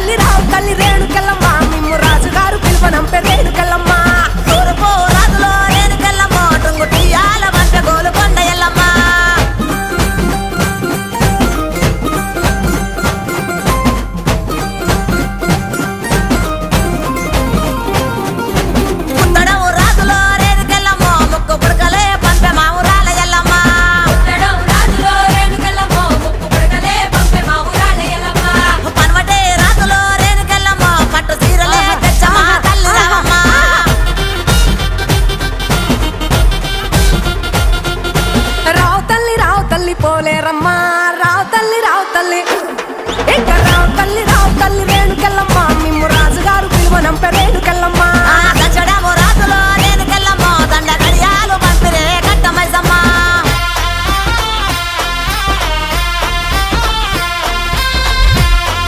తల్లి రావు తల్లి రేణుకెళ్ళ తల్లి.